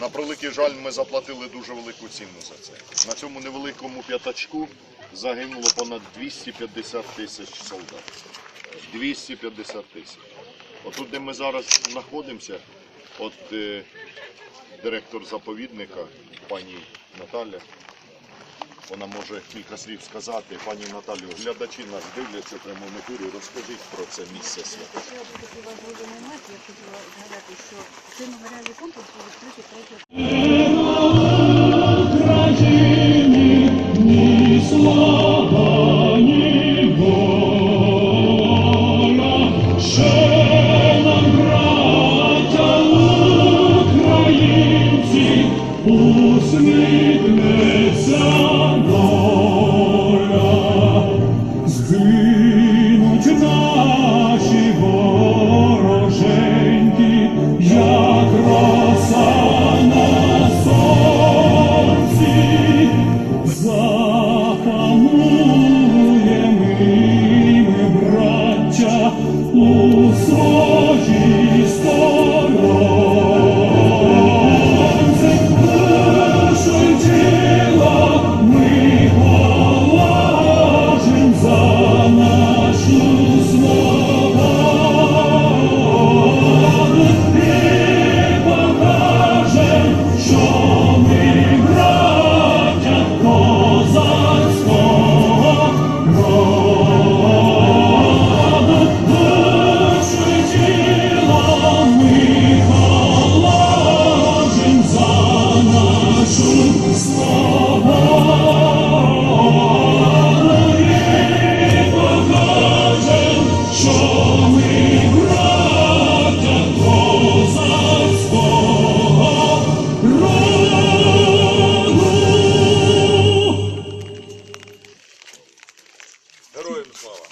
На превеликий жаль, ми заплатили дуже велику ціну за це. На цьому невеликому п'ятачку загинуло понад 250 тисяч солдат. 250 тисяч. Отут, де ми зараз знаходимося, от е, директор заповідника, пані Наталя, вона може кілька слів сказати. Пані Наталю, глядачі нас дивляться в прямому ефірі. Розкажіть про це місце свято. Ще був такий важливий момент, я хотіла згадати, що цей меморіальний комплекс був відкритий 3 Усміхнеться наші вороженьки, як роса на ми, браття, Героям слава!